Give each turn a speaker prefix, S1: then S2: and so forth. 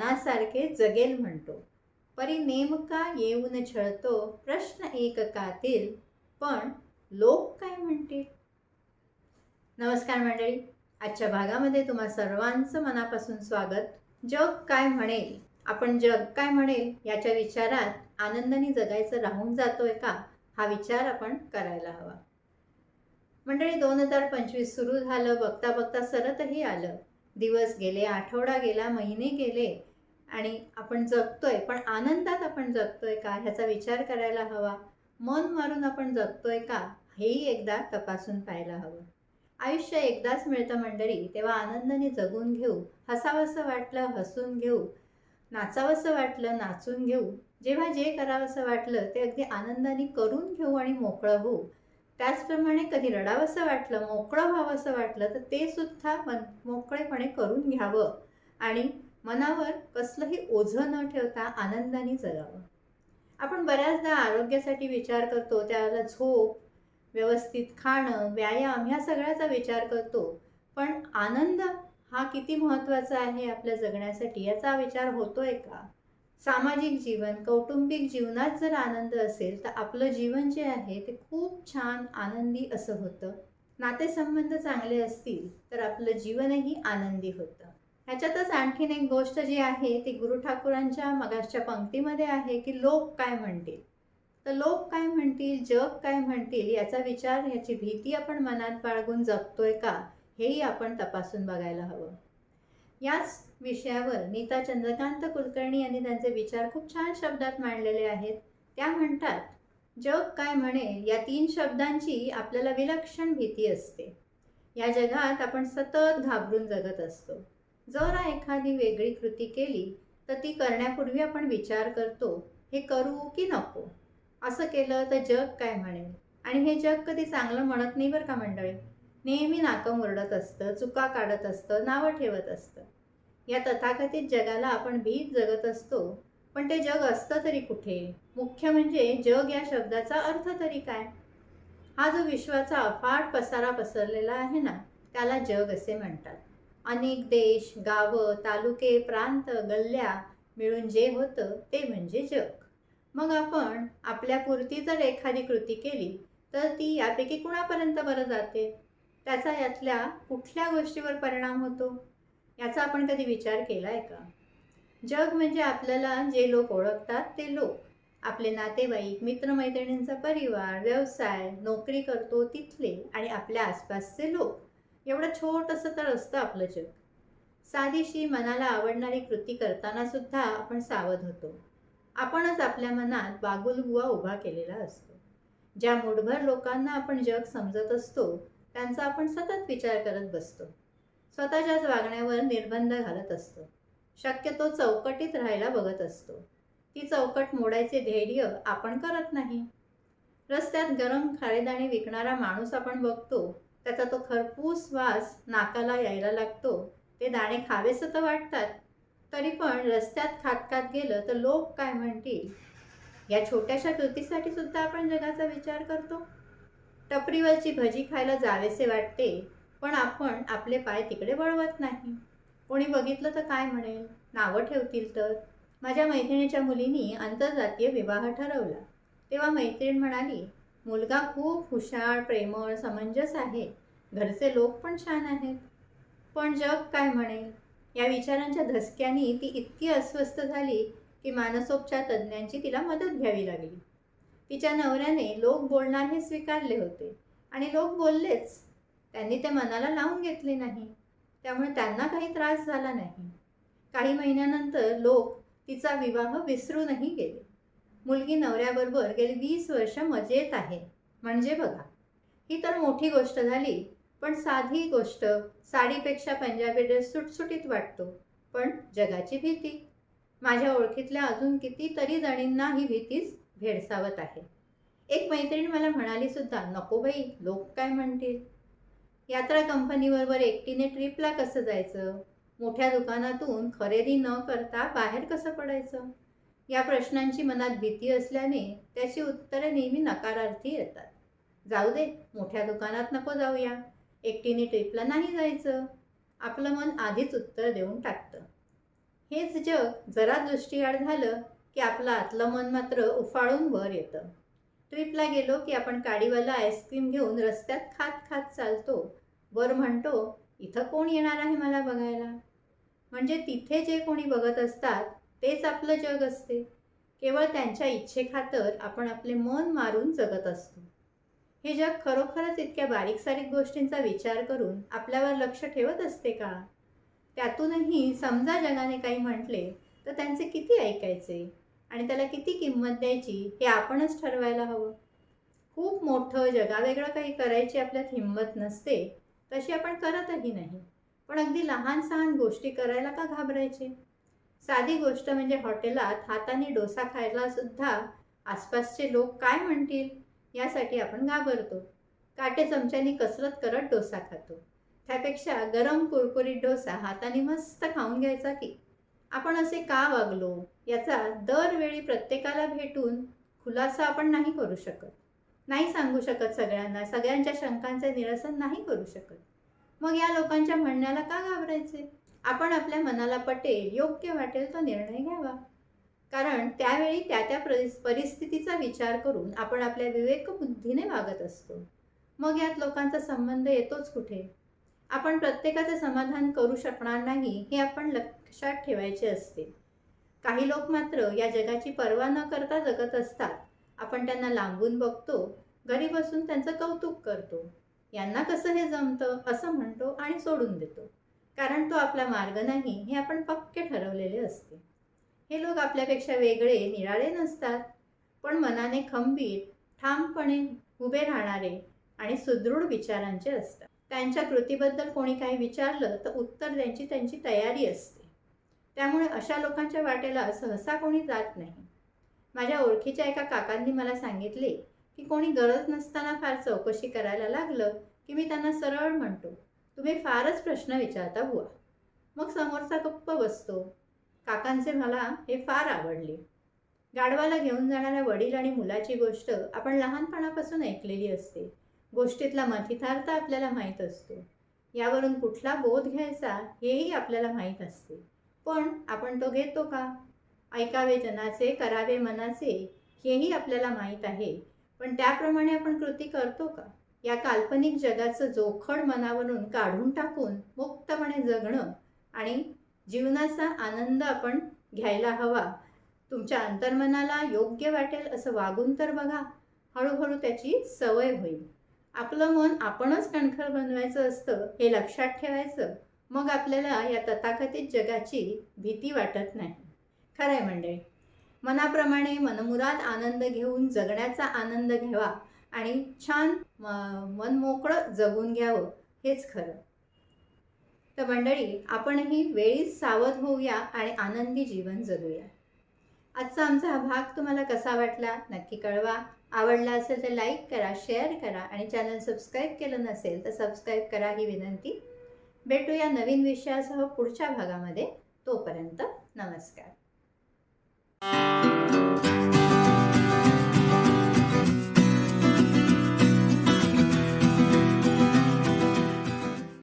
S1: मनासारखे जगेल म्हणतो. परी नेमका येऊन छळतो प्रश्न एककातील पण लोक काय म्हणतील? नमस्कार मंडळी आजच्या भागामध्ये तुम्हा सर्वांचं मनापासून स्वागत. जग काय म्हणेल? आपण जग काय म्हणेल? याच्या विचारात आनंदाने जगायचं राहून जातोय का? हा विचार आपण करायला हवा. मंडळी दोन हजार पंचवीस सुरू झालं बघता बघता सरतही आलं. दिवस गेले आठवडा गेला महिने गेले. आणि आपण जगतोय पण आनंदात आपण जगतोय का? ह्याचा विचार करायला हवा. मन मारून आपण जगतोय का? हेही एकदा तपासून पाहायला हवं. आयुष्य एकदाच मिळतं मंडळी तेव्हा आनंदाने जगून घेऊ हसावंसं वाटलं हसून घेऊ नाचावंसं वाटलं नाचून घेऊ जेव्हा जे करावंसं वाटलं ते अगदी आनंदाने करून घेऊ आणि मोकळं होऊ. त्याचप्रमाणे कधी रडावंसं वाटलं मोकळं व्हावंसं वाटलं तर ते सुद्धा मन मोकळेपणे करून घ्यावं. आणि मनावर कसलंही ओझं न ठेवता आनंदाने जगावं. आपण बऱ्याचदा आरोग्यासाठी विचार करतो त्याला झोप व्यवस्थित खाणं व्यायाम ह्या सगळ्याचा विचार करतो. पण आनंद हा किती महत्त्वाचा आहे आपल्या जगण्यासाठी याचा विचार होतोय का? सामाजिक जीवन कौटुंबिक जीवनात जर आनंद असेल तर आपलं जीवन जे आहे ते खूप छान आनंदी असं होतं. नातेसंबंध चांगले असतील तर आपलं जीवनही आनंदी होतं. ह्याच्यातच आणखीन एक गोष्ट जी आहे ती गुरु ठाकूरांच्या मगाशच्या पंक्तीमध्ये आहे की लोक काय म्हणतील? तर लोक काय म्हणतील? जग काय म्हणतील? याचा विचार ह्याची भीती आपण मनात बाळगून जगतोय का? हेही आपण तपासून बघायला हवं. याच विषयावर नीता चंद्रकांत कुलकर्णी यांनी त्यांचे विचार खूप छान शब्दात मांडलेले आहेत. त्या म्हणतात जग काय म्हणेल या तीन शब्दांची आपल्याला विलक्षण भीती असते. या जगात आपण सतत घाबरून जगत असतो. जरा एखादी वेगळी कृती केली तर ती करण्यापूर्वी आपण विचार करतो हे करू की नको? असं केलं तर जग काय म्हणेल? आणि हे जग कधी चांगलं म्हणत नाही बरं का मंडळी? नेहमी नाकं मुरडत असतं चुका काढत असतं नावं ठेवत असतं. या तथाकथित जगाला आपण भीत जगत असतो पण ते जग असतं तरी कुठे? मुख्य म्हणजे जग या शब्दाचा अर्थ तरी काय? हा जो विश्वाचा अफाट पसारा पसरलेला आहे ना त्याला जग असे म्हणतात. अनेक देश गावं तालुके प्रांत गल्ल्या मिळून जे होतं ते म्हणजे जग. मग आपण आपल्यापुरती जर एखादी कृती केली तर ती यापैकी कुणापर्यंत बरं जाते? त्याचा यातल्या कुठल्या गोष्टीवर परिणाम होतो? याचा आपण कधी विचार केला आहे का? जग म्हणजे आपल्याला जे लोक ओळखतात ते लोक. आपले नातेवाईक मित्रमैत्रिणींचा परिवार व्यवसाय नोकरी करतो तिथले आणि आपल्या आसपासचे लोक. एवढं छोटंसं तर असतं आपलं जग. साधीशी मनाला आवडणारी कृती करताना सुद्धा आपण सावध होतो. आपणच आपल्या मनात बागुलबुवा उभा केलेला असतो. ज्या मूठभर लोकांना आपण जग समजत असतो त्यांचा आपण सतत विचार करत बसतो. स्वतःच्याच वागण्यावर निर्बंध घालत असतो. शक्यतो चौकटीत राहायला बघत असतो. ती चौकट मोडायचे धैर्य आपण करत नाही. रस्त्यात गरम खारेदाणे विकणारा माणूस आपण बघतो त्याचा तो खरपूस वास नाकाला यायला लागतो. ते दाणे खावेसे तर वाटतात. तरी पण रस्त्यात खात खात गेलं तर लोक काय म्हणतील? या छोट्याशा कृतीसाठी सुद्धा आपण जगाचा विचार करतो. टपरीवरची भजी खायला जावेसे वाटते पण आपण आपले पाय तिकडे वळवत नाही. कोणी बघितलं तर काय म्हणेल? नावं ठेवतील तर. माझ्या मैत्रिणीच्या मुलीनी आंतरजातीय विवाह ठरवला. तेव्हा मैत्रीण म्हणाली मुलगा खूप हुशार प्रेमळ समंजस आहे. घरचे लोक पण छान आहेत. पण जग काय म्हणेल? या विचारांच्या धसक्याने ती इतकी अस्वस्थ झाली की मानसोपचार तज्ज्ञांची तिला मदत घ्यावी लागली. तिच्या नवऱ्याने लोक बोलणार हे स्वीकारले होते. आणि लोक बोललेच. त्यांनी ते मनाला लावून घेतले नाही. त्यामुळे त्यांना काही त्रास झाला नाही. काही महिन्यानंतर लोक तिचा विवाह विसरूनही गेले. मुलगी नवऱ्याबरोबर गेली वीस वर्ष मजेत आहे. म्हणजे बघा ही तर मोठी गोष्ट झाली पण साधी गोष्ट साडीपेक्षा पंजाबी ड्रेस सुटसुटीत वाटतो पण जगाची भीती. माझ्या ओळखीतल्या अजून कितीतरी जणींना ही भीतीच भेडसावत आहे. एक मैत्रीण मला म्हणाली सुद्धा नको बाई लोक काय म्हणतील? यात्रा कंपनीबरोबर एकटीने ट्रिपला कसं जायचं? मोठ्या दुकानातून खरेदी न करता बाहेर कसं पडायचं? या प्रश्नांची मनात भीती असल्याने त्याची उत्तरे नेहमी नकारार्थी येतात. जाऊ दे मोठ्या दुकानात नको जाऊया. एकटीने ट्रिपला नाही जायचं. आपलं मन आधीच उत्तर देऊन टाकतं. हेच जग जरा दृष्टीआड झालं की आपलं आतलं मन मात्र उफाळून वर येतं. ट्रिपला गेलो की आपण काडीवाला आईस्क्रीम घेऊन रस्त्यात खात खात चालतो. वर म्हणतो इथं कोण येणार आहे मला बघायला? म्हणजे तिथे जे कोणी बघत असतात तेच आपलं जग असते. केवळ त्यांच्या इच्छेखातर आपण आपले मन मारून जगत असतो. हे जग खरोखरच इतक्या बारीक सारीक गोष्टींचा विचार करून आपल्यावर लक्ष ठेवत असते का? त्यातूनही समजा जगाने काही म्हटले तर त्यांचे किती ऐकायचे? आणि त्याला किती किंमत द्यायची हे आपणच ठरवायला हवं. खूप मोठं जगावेगळं काही करायची आपल्यात हिंमत नसते तशी आपण करतही नाही. पण अगदी लहान सहान गोष्टी करायला का घाबरायचे? साधी गोष्ट म्हणजे हॉटेलात हाताने डोसा खायला सुद्धा आसपासचे लोक काय म्हणतील? यासाठी आपण घाबरतो. काटे चमच्यानी कसरत करत डोसा खातो. त्यापेक्षा गरम कुरकुरीत डोसा हाताने मस्त खाऊन घ्यायचा की? आपण असे का वागलो? याचा दरवेळी प्रत्येकाला भेटून खुलासा आपण नाही करू शकत. नाही सांगू शकत सगळ्यांना सगळ्यांच्या शंकांचे निरसन नाही करू शकत. मग या लोकांच्या म्हणण्याला का घाबरायचे? आपण आपल्या मनाला पटेल योग्य वाटेल तो निर्णय घ्यावा. कारण त्यावेळी त्या त्या परिस्थितीचा विचार करून आपण आपल्या विवेकबुद्धीने वागत असतो. मग यात लोकांचा संबंध येतोच कुठे? आपण प्रत्येकाचे समाधान करू शकणार नाही हे आपण लक्षात ठेवायचे असते. काही लोक मात्र या जगाची पर्वा न करता जगत असतात. आपण त्यांना लांबून बघतो घरी बसून त्यांचं कौतुक करतो. यांना कसं हे जमतं असं म्हणतो आणि सोडून देतो. कारण तो आपला मार्ग नाही हे आपण पक्के ठरवलेले असते. हे लोक आपल्यापेक्षा वेगळे निराळे नसतात. पण मनाने खंबीर ठामपणे उभे राहणारे आणि सुदृढ विचारांचे असतात. त्यांच्या कृतीबद्दल कोणी काही विचारलं तर उत्तर द्यायची त्यांची तयारी असते. त्यामुळे अशा लोकांच्या वाटेला सहसा कोणी जात नाही. माझ्या ओळखीच्या एका काकांनी मला सांगितले की कोणी गरज नसताना फार चौकशी करायला लागलं की मी त्यांना सरळ म्हणतो. तुम्ही फारच प्रश्न विचारता बुवा. मग समोरचा गप्प बसतो. काकांचे मला हे फार आवडले. गाडवाला घेऊन जाणाऱ्या वडील आणि मुलाची गोष्ट आपण लहानपणापासून ऐकलेली असते. गोष्टीतला मथितार्थ आपल्याला माहीत असतो. यावरून कुठला बोध घ्यायचा हेही आपल्याला माहीत असते. पण आपण तो घेतो का? ऐकावे जनाचे करावे मनाचे हेही आपल्याला माहीत आहे. पण त्याप्रमाणे आपण कृती करतो का? या काल्पनिक जगाचं जोखड मनावरून काढून टाकून मुक्तपणे जगणं आणि जीवनाचा आनंद आपण घ्यायला हवा. तुमच्या अंतर्मनाला योग्य वाटेल असं वागून तर बघा. हळूहळू त्याची सवय होईल. आपलं मन आपणच कणखर बनवायचं असतं हे लक्षात ठेवायचं. मग आपल्याला या तथाकथित जगाची भीती वाटत नाही. खरं आहे मंडळी. मनाप्रमाणे मनमुराद आनंद घेऊन जगण्याचा आनंद घ्यावा. आणि छान मन मोकळं जगून घ्यावं हेच खरं. तर मंडळी आपणही वेळीच सावध होऊया आणि आनंदी जीवन जगूया. आजचा आमचा हा भाग तुम्हाला कसा वाटला नक्की कळवा. आवडला असेल तर लाईक करा शेअर करा आणि चॅनल सबस्क्राईब केलं नसेल तर सबस्क्राईब करा ही विनंती. भेटूया नवीन विषयासह पुढच्या भागामध्ये. तोपर्यंत नमस्कार.